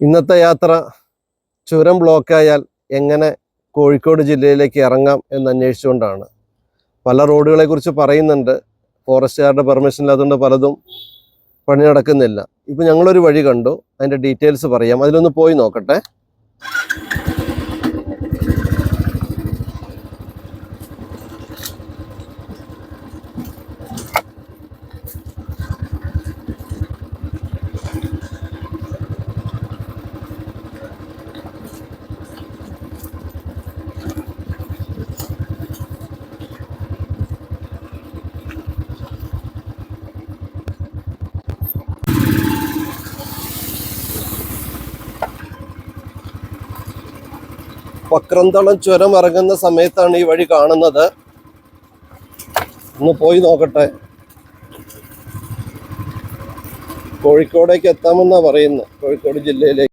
ഇന്നത്തെ യാത്ര ചുരം ബ്ലോക്കായാൽ എങ്ങനെ കോഴിക്കോട് ജില്ലയിലേക്ക് ഇറങ്ങാം എന്ന് അന്വേഷിച്ചുകൊണ്ടാണ്. പല റോഡുകളെ കുറിച്ച് പറയുന്നുണ്ട്. ഫോറസ്റ്റുകാരുടെ പെർമിഷൻ ഇല്ലാത്തതുകൊണ്ട് പലതും പണി നടക്കുന്നില്ല. ഇപ്പം ഞങ്ങളൊരു വഴി കണ്ടു. അതിന്റെ ഡീറ്റെയിൽസ് പറയാം. അതിലൊന്ന് പോയി നോക്കട്ടെ. വക്രന്തളം ചുരം ഇറങ്ങുന്ന സമയത്താണ് ഈ വഴി കാണുന്നത്. ഒന്ന് പോയി നോക്കട്ടെ. കോഴിക്കോടേക്ക് എത്താമെന്നാണ് പറയുന്നത്. കോഴിക്കോട് ജില്ലയിലേക്ക്.